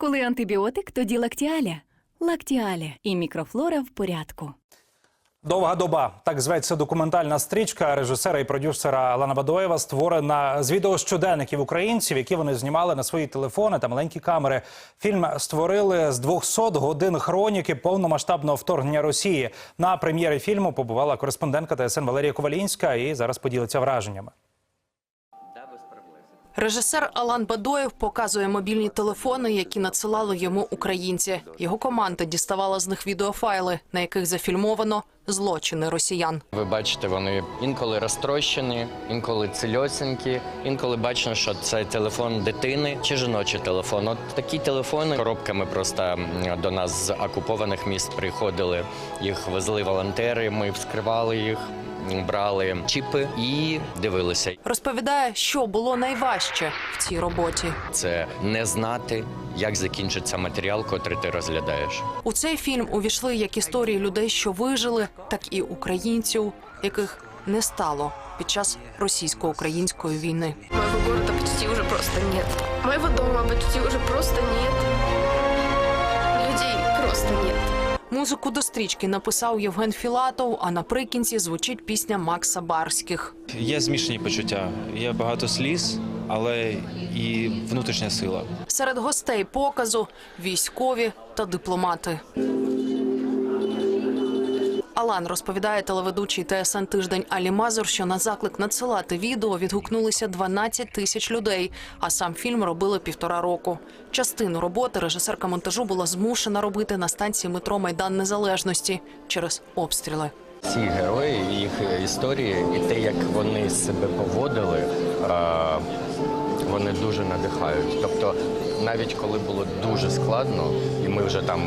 Коли антибіотик, тоді лактіаля. Лактіаля і мікрофлора в порядку. Довга доба так зветься документальна стрічка режисера і продюсера Лана Бадоєва, створена з відео щоденників українців, які вони знімали на свої телефони та маленькі камери. Фільм створили з 200 годин хроніки повномасштабного вторгнення Росії. На прем'єрі фільму побувала кореспондентка ТСН Валерія Ковалінська і зараз поділиться враженнями. Режисер Алан Бадоєв показує мобільні телефони, які надсилали йому українці. Його команда діставала з них відеофайли, на яких зафільмовано злочини росіян. Ви бачите, вони інколи розтрощені, інколи цільосінькі, інколи бачно, що це телефон дитини чи жіночий телефон. От такі телефони коробками просто до нас з окупованих міст приходили. Їх везли волонтери. Ми вскривали їх, брали чіпи і дивилися. Розповідає, що було найважче в цій роботі. Це не знати, як закінчиться матеріал, котрий ти розглядаєш. У цей фільм увійшли як історії людей, що вижили, так і українців, яких не стало під час російсько-української війни. Моего города почти уже просто нет. Моего дома почти уже просто нет. Людей просто нет. Музику до стрічки написав Євген Філатов. А наприкінці звучить пісня Макса Барських. Є змішані почуття, є багато сліз, але і внутрішня сила. Серед гостей показу військові та дипломати. Алан розповідає телеведучий ТСН тиждень Алі Мазур, що на заклик надсилати відео відгукнулися 12 тисяч людей. А сам фільм робили півтора року. Частину роботи режисерка монтажу була змушена робити на станції метро Майдан Незалежності через обстріли. Ці герої, їх історії і те, як вони себе поводили, вони дуже надихають. Тобто, навіть коли було дуже складно, і ми вже там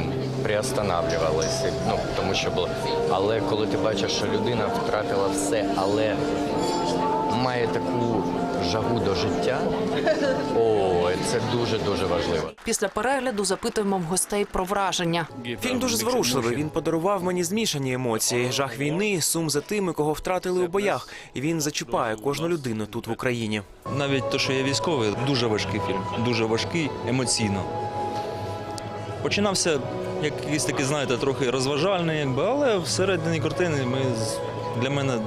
приостанавлювалися, ну тому що було. Але коли ти бачиш, що людина втратила все, але має таку жагу до життя, о, це дуже дуже важливо. Після перегляду запитуємо в гостей про враження. Фільм дуже зворушливий. Він подарував мені змішані емоції: жах війни, сум за тими, кого втратили у боях. І він зачіпає кожну людину тут в Україні. Навіть те, що я військовий, дуже важкий фільм, дуже важкий емоційно. Починався як якийсь такий, знаєте, трохи розважальний, якби, але всередині картини ми для мене.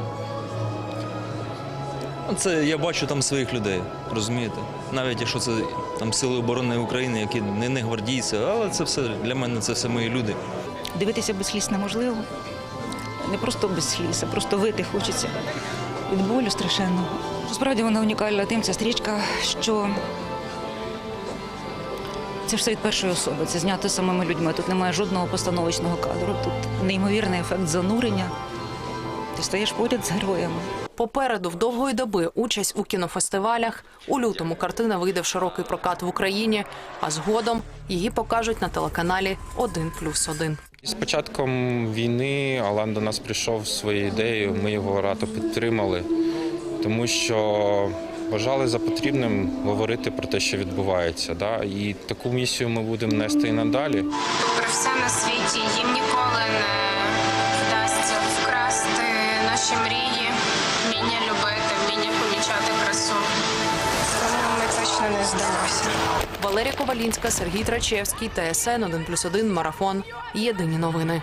Це я бачу там своїх людей, розумієте? Навіть якщо це там сили оборони України, які не, не гвардійці, але це все для мене це все мої люди. Дивитися без сліз неможливо. Не просто без сліз, а просто вити хочеться від болю страшенного. Справді вона унікальна тим, ця стрічка, що це все від першої особи. Це знято самими людьми. Тут немає жодного постановочного кадру. Тут неймовірний ефект занурення. Ти стаєш поряд з героями. Попереду в довгої доби участь у кінофестивалях. У лютому картина вийде в широкий прокат в Україні, а згодом її покажуть на телеканалі «1+,1». З початком війни Алан до нас прийшов своєю ідеєю. Ми його радо підтримали, тому що вважали за потрібним говорити про те, що відбувається. Да? І таку місію ми будемо нести і надалі. Попри все на світі, їм ніколи не вдасться вкрасти наші мрії, точно не здамося. Валерія Ковалінська, Сергій Трачевський, ТСН 1+,1, Марафон. Єдині новини.